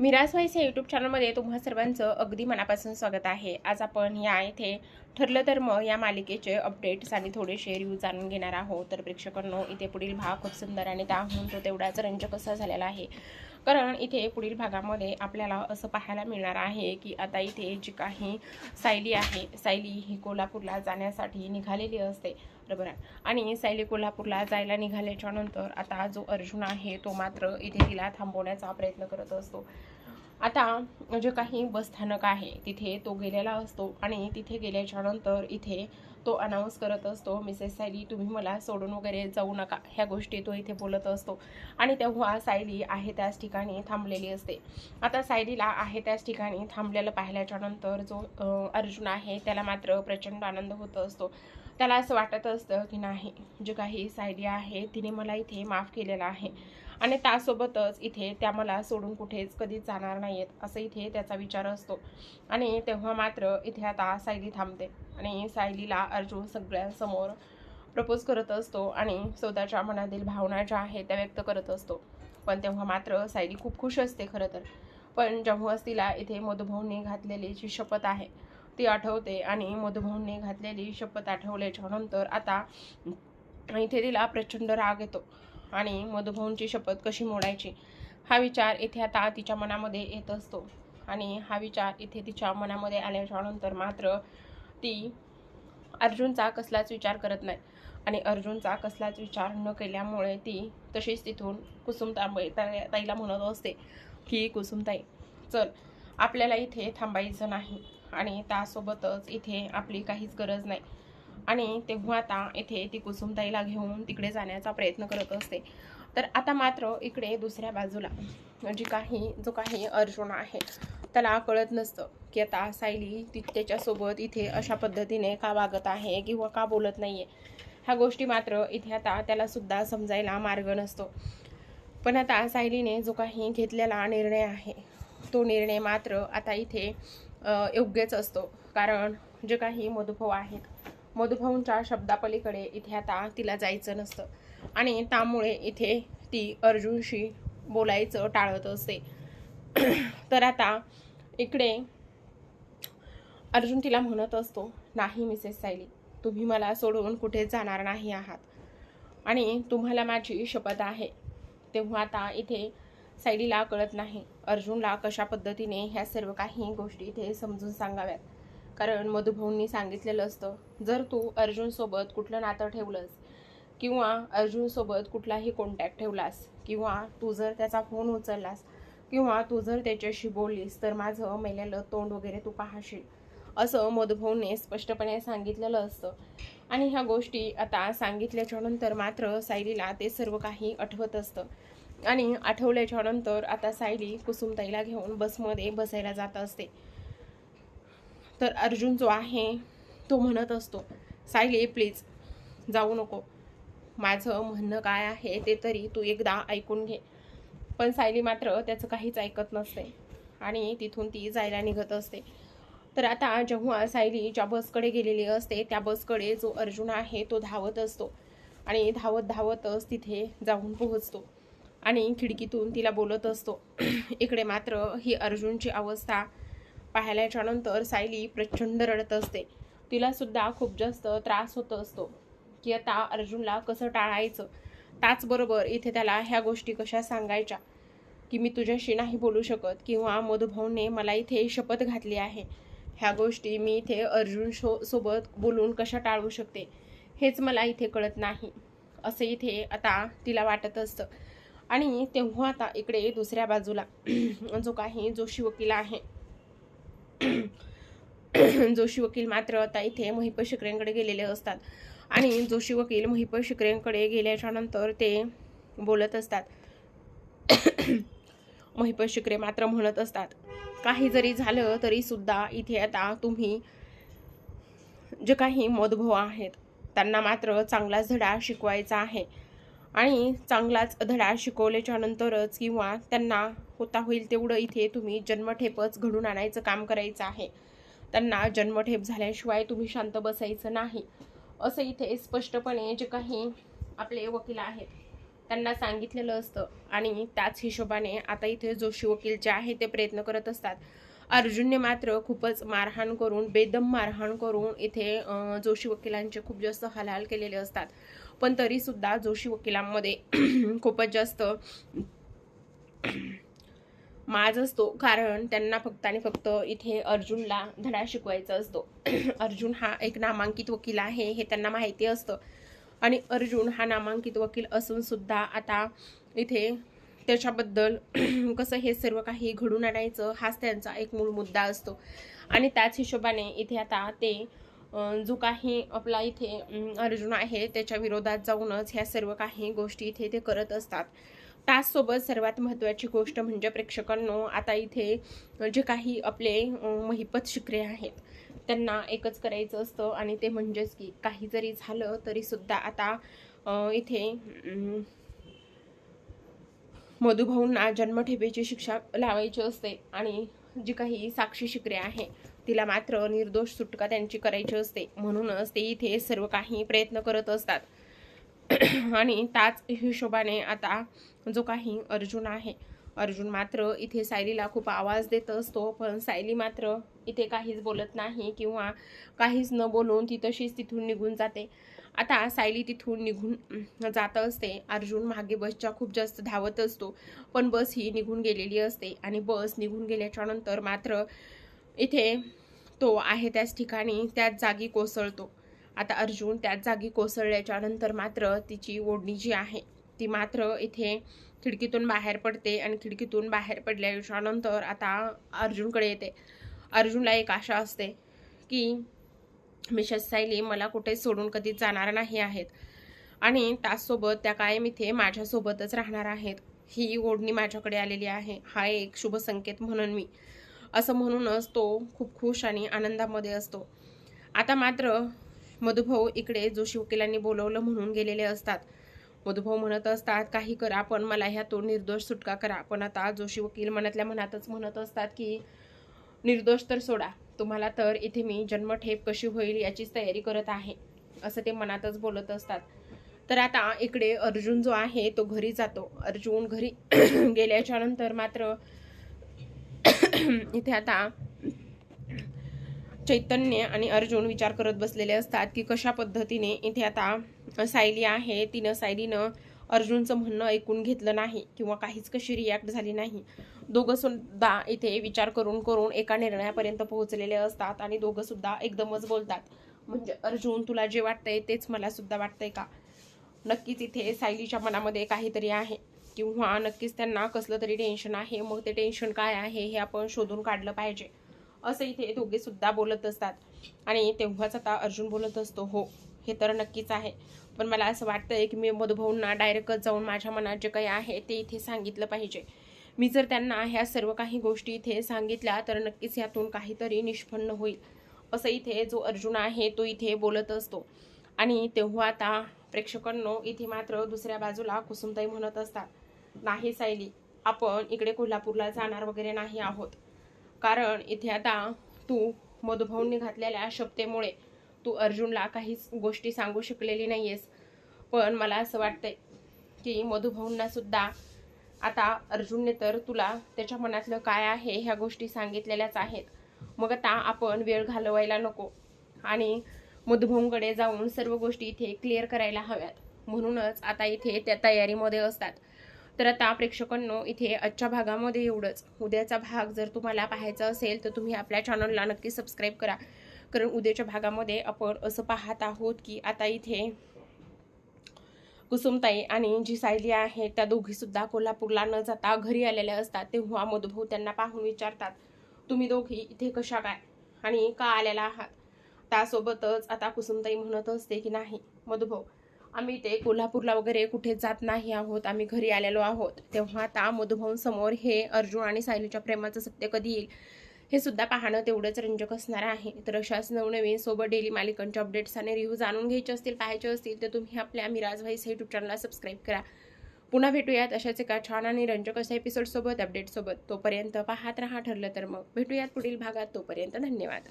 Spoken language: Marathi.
मिराज व्हाईस या यूट्यूब चॅनलमध्ये तुम्हा सर्वांचं अगदी मनापासून स्वागत आहे. आज आपण या इथे ठरलं तर मग या मालिकेचे अपडेट्स आणि थोडेसे रिव्ह्यू जाणून घेणार आहोत. तर प्रेक्षकांनो इथे पुढील भाग खूप सुंदर आणि त्याहून तो तेवढाच रंजक असा झालेला आहे? कारण इथे पुढील भागामध्ये आपल्याला असं पाहायला मिळणार आहे की आता इथे जी काही सायली आहे सायली ही कोल्हापूरला जाण्यासाठी निघालेली असते. बरोबर आहे. आणि सायली कोल्हापूरला जायला निघाल्याच्या नंतर आता जो अर्जुन आहे तो मात्र इथे तिला थांबवण्याचा प्रयत्न करत असतो. आता जे काही बसस्थानक आहे तिथे तो गेलेला असतो आणि तिथे गेल्याच्यानंतर इथे तो अनाऊन्स करत असतो मिसेस सायली तुम्ही मला सोडून वगैरे जाऊ नका. ह्या गोष्टी तो इथे बोलत असतो. आणि तेव्हा सायली आहे त्याच ठिकाणी थांबलेली असते. आता सायलीला आहे त्याच ठिकाणी थांबलेलं पाहिल्याच्या नंतर जो अर्जुन आहे त्याला मात्र प्रचंड आनंद होत असतो. त्याला असं वाटत असतं की नाही जे काही सायली आहे तिने मला इथे माफ केलेलं आहे. आणि त्यासोबतच इथे त्या मला सोडून कुठेच कधीच जाणार नाही आहेत असं इथे त्याचा विचार असतो. आणि तेव्हा मात्र इथे आता सायली थांबते आणि सायलीला अर्जुन सगळ्यांसमोर प्रपोज करत असतो आणि स्वतःच्या मनातील भावना ज्या आहेत त्या व्यक्त करत असतो. पण तेव्हा मात्र सायली खूप खुश असते खरं तर. पण जेव्हा तिला इथे मधुभाऊंनी घातलेली जी शपथ आहे ती आठवते आणि मधुभाऊंनी घातलेली शपथ आठवल्याच्या नंतर आता इथे तिला प्रचंड राग येतो आणि मधुभाऊंची शपथ कशी मोडायची? हा विचार इथे आता तिच्या मनामध्ये येत असतो आणि हा विचार इथे तिच्या मनामध्ये आल्याच्यानंतर मात्र ती अर्जुनचा कसलाच विचार करत नाही आणि अर्जुनचा कसलाच विचार न केल्यामुळे ती तशीच तिथून कुसुमताई ताईला म्हणत असते की कुसुमताई चल आपल्याला इथे थांबायचं नाही. आणि त्यासोबतच इथे आपली काहीच गरज नाही. आणि तेव्हा आता इथे ती कुसुमताईला घेऊन तिकडे जाण्याचा प्रयत्न करत असते. तर आता मात्र इकडे दुसऱ्या बाजूला जी काही जो काही अर्जुन आहे त्याला कळत नसतं की आता सायली ती त्याच्यासोबत इथे अशा पद्धतीने का वागत आहे किंवा का बोलत नाही आहे ह्या गोष्टी मात्र इथे आता त्यालासुद्धा समजायला मार्ग नसतो. पण आता सायलीने जो काही घेतलेला निर्णय आहे तो निर्णय मात्र आता इथे योग्यच असतो. कारण जे काही मधुभाऊ आहेत मधुभाऊंच्या शब्दापलीकडे इथे आता तिला जायचं नसतं. आणि त्यामुळे इथे ती अर्जुनशी बोलायचं टाळत असते. तर आता इकडे अर्जुन तिला म्हणत असतो नाही मिसेस सायली तुम्ही मला सोडून कुठे जाणार नाही आहात. आणि तुम्हाला माझी शपथ आहे. तेव्हा आता इथे सायलीला कळत नाही. अर्जुनला कशा पद्धतीने ह्या सर्व काही गोष्टी इथे समजून सांगाव्यात? कारण मधुभाऊंनी सांगितलेलं असतं जर तू अर्जुनसोबत कुठलं नातं ठेवलंस किंवा अर्जुनसोबत कुठलाही कॉन्टॅक्ट ठेवलास किंवा तू जर त्याचा फोन उचललास किंवा तू जर त्याच्याशी बोललीस तर माझं मेलेलं तोंड वगैरे तू पाहशील. असं मधुभाऊने स्पष्टपणे सांगितलेलं असतं. आणि ह्या गोष्टी आता सांगितल्याच्या नंतर मात्र सायलीला ते सर्व काही आठवत असतं. आणि आठवल्याच्या नंतर आता सायली कुसुमताईला घेऊन बसमध्ये बसायला जात असते. तर अर्जुन जो आहे तो म्हणत असतो सायली प्लीज जाऊ नको. माझं म्हणणं काय आहे ते तरी तू एकदा ऐकून घे. पण सायली मात्र त्याचं काहीच ऐकत नसते आणि तिथून ती जायला निघत असते. तर आता जेव्हा सायली ज्या बसकडे गेलेली असते त्या बसकडे जो अर्जुन आहे तो धावत असतो आणि धावत धावतच तिथे जाऊन पोहोचतो. आणि खिडकीतून तिला बोलत असतो. इकडे मात्र ही अर्जुनची अवस्था पाहिल्याच्या नंतर सायली प्रचंड रडत असते. तिला सुद्धा खूप जास्त त्रास होत असतो की आता अर्जुनला कसं टाळायचं? त्याचबरोबर इथे त्याला ह्या गोष्टी कशा सांगायच्या? की मी तुझ्याशी नाही बोलू शकत किंवा मधुभाऊने मला इथे शपथ घातली आहे. ह्या गोष्टी मी इथे अर्जुन शो सोबत बोलून कशा टाळू शकते? हेच मला इथे कळत नाही. असं इथे आता तिला वाटत असतं. आणि तेव्हा आता इकडे दुसऱ्या बाजूला जो काही जोशी वकील आहे. जोशी वकील मात्र आता इथे महिप शिकरेंकडे गेलेले असतात. आणि जोशी वकील महिप शिकरेंकडे गेल्याच्यानंतर ते बोलत असतात. महिप शिकरे मात्र म्हणत असतात काही जरी झालं तरी सुद्धा इथे आता तुम्ही जे काही मधुभाव आहेत त्यांना मात्र चांगलाच धडा शिकवायचा आहे. आणि चांगलाच धडा शिकवल्याच्यानंतरच किंवा त्यांना होता होईल तेवढं इथे तुम्ही जन्मठेपच घडून आणायचं काम करायचं आहे. त्यांना जन्मठेप झाल्याशिवाय तुम्ही शांत बसायचं नाही. असं इथे स्पष्टपणे जे काही आपले वकील आहेत त्यांना सांगितलेलं असतं. आणि त्याच हिशोबाने आता इथे जोशी वकील जे आहे ते प्रयत्न करत असतात. अर्जुनने मात्र खूपच मारहाण करून बेदम मारहाण करून इथे जोशी वकिलांचे खूप जास्त हलाल केलेले असतात. पण तरीसुद्धा जोशी वकिलांमध्ये खूपच जास्त माज असतो. कारण त्यांना फक्त आणि फक्त इथे अर्जुनला धडा शिकवायचा असतो. अर्जुन हा एक नामांकित वकील आहे हे त्यांना माहिती असतं. आणि अर्जुन हा नामांकित वकील असून सुद्धा आता इथे त्याच्याबद्दल कसं हे सर्व काही घडून आणायचं हाच त्यांचा एक मूळ मुद्दा असतो. आणि त्याच हिशोबाने इथे आता ते जो काही आपला इथे अर्जुन आहे त्याच्या विरोधात जाऊनच ह्या सर्व काही गोष्टी इथे ते करत असतात. त्याचसोबत सर्वात महत्त्वाची गोष्ट म्हणजे प्रेक्षकांनो आता इथे जे काही आपले महिपत शिकरे आहेत त्यांना एकच करायचं असतं आणि ते म्हणजेच की काही जरी झालं तरीसुद्धा आता इथे मधुभाऊंना जन्मठेपेची शिक्षा लावायची असते आणि जी काही साक्षी शिकरे आहे तिला मात्र निर्दोष सुटका त्यांची करायची असते. म्हणूनच ते इथे सर्व काही प्रयत्न करत असतात. आणि त्याच हिशोबाने आता जो काही अर्जुन आहे अर्जुन मात्र इथे सायलीला खूप आवाज देत असतो पण सायली मात्र इथे काहीच बोलत नाही किंवा काहीच न बोलून ती तशीच तिथून निघून जाते. आता सायली तिथून निघून जात असते. अर्जुन मागे बसच्या खूप जास्त धावत असतो पण बस ही निघून गेलेली असते आणि बस निघून गेल्याच्यानंतर मात्र इथे तो आहे त्याच ठिकाणी त्याच जागी कोसळतो. आता अर्जुन त्याच जागी कोसळल्याच्या नंतर मात्र तिची ओढणी जी आहे ती मात्र इथे खिडकीतून बाहेर पडते आणि खिडकीतून बाहेर पडल्याच्या नंतर आता अर्जुनकडे येते. अर्जुनला एक आशा असते की मिसेस सायली मला कुठे सोडून कधीच जाणार नाही आहेत आणि त्याचसोबत त्या कायम इथे माझ्यासोबतच राहणार आहेत. ही ओढणी माझ्याकडे आलेली आहे. हा एक शुभ संकेत म्हणून मी असं म्हणूनच तो खूप खुश आणि आनंदामध्ये असतो. आता मात्र मधुभाऊ इकडे जोशी वकिलांनी बोलवलं म्हणून गेलेले असतात. मधुभाऊ म्हणत असतात काही करा पण मला ह्यातून निर्दोष सुटका करा. पण आता जोशी वकील मनातल्या मनातच म्हणत असतात की निर्दोष तर सोडा. तुम्हाला तर इथे मी जन्मठेप कशी होईल याचीच तयारी करत आहे. असं ते मनातच बोलत असतात. तर आता इकडे अर्जुन जो आहे तो घरी जातो. अर्जुन घरी गेल्याच्यानंतर मात्र इथे आता चैतन्य आणि अर्जुन विचार करत बसलेले असतात की कशा पद्धतीने इथे आता सायली आहे तिनं सायलीनं अर्जुनचं म्हणणं ऐकून घेतलं नाही किंवा काहीच कशी रिॲक्ट झाली नाही. दोघं सुद्धा इथे विचार करून करून एका निर्णयापर्यंत पोहोचलेले असतात आणि दोघं सुद्धा एकदमच बोलतात. म्हणजे अर्जुन तुला जे वाटतंय तेच मला सुद्धा वाटतंय का? नक्कीच इथे सायलीच्या मनामध्ये काहीतरी आहे. किंवा नक्कीच त्यांना कसलं तरी टेन्शन आहे मग ते टेन्शन काय आहे हे आपण शोधून काढलं पाहिजे. असं इथे दोघे सुद्धा बोलत असतात. आणि तेव्हाच आता अर्जुन बोलत असतो हो हे तर नक्कीच आहे. पण मला असं वाटतंय की मी मधुभाऊंना डायरेक्टच जाऊन माझ्या मनात जे काही आहे ते इथे सांगितलं पाहिजे. मी जर त्यांना ह्या सर्व काही गोष्टी इथे सांगितल्या तर नक्कीच यातून काहीतरी निष्पन्न होईल. असं इथे जो अर्जुन आहे तो इथे बोलत असतो. आणि तेव्हा आता प्रेक्षकांनो इथे मात्र दुसऱ्या बाजूला कुसुमताई म्हणत असतात. नाही सायली. आपण इकडे कोल्हापूरला जाणार वगैरे नाही आहोत. कारण इथे आता तू मधुभाऊंनी घातलेल्या शब्देमुळे तू अर्जुनला काहीच गोष्टी सांगू शकलेली नाहीयेस. पण मला असं वाटतंय की मधुभाऊंना सुद्धा आता अर्जुनने तर तुला त्याच्या मनातलं काय आहे ह्या गोष्टी सांगितलेल्याच आहेत. मग आता आपण वेळ घालवायला नको आणि मधुभाऊंकडे जाऊन सर्व गोष्टी इथे क्लिअर करायला हव्यात. म्हणूनच आता इथे त्या तयारीमध्ये असतात. तर आता प्रेक्षकांनो इथे आजच्या भागामध्ये एवढंच. उद्याचा भाग जर तुम्हाला पाहायचा असेल तर तुम्ही आपल्या चॅनलला नक्की सबस्क्राईब करा. कारण उद्याच्या भागामध्ये आपण असं पाहत आहोत की आता इथे कुसुमताई आणि जी सायली आहे त्या दोघीसुद्धा कोल्हापूरला न जाता घरी आलेल्या असतात. तेव्हा मधुभाऊ त्यांना पाहून विचारतात तुम्ही दोघी इथे कशा काय? आणि का आलेला आहात? त्यासोबतच आता कुसुमताई म्हणत असते की नाही मधुभाऊ आम्ही ते कोल्हापूरला वगैरे कुठे जात नाही आहोत आम्ही घरी आलेलो आहोत. तेव्हा आता मधुभाऊंसमोर हे अर्जुन आणि सायलीच्या प्रेमाचं सत्य कधी येईल हे सुद्धा पाहणं तेवढंच रंजक असणार आहे. तर अशाच नवनवीन सोबत डेली मालिकांच्या अपडेट्स आणि रिव्ह्यू जाणून घ्यायचे असतील पाहायचे असतील तर तुम्ही आपल्या मिराज व्हाईस यूट्यूब चॅनलला सबस्क्राईब करा. पुन्हा भेटूयात अशाच एका छान आणि रंजक अशा एपिसोडसोबत अपडेटसोबत तोपर्यंत पाहत राहा ठरलं तर मग. भेटूयात पुढील भागात. तोपर्यंत धन्यवाद.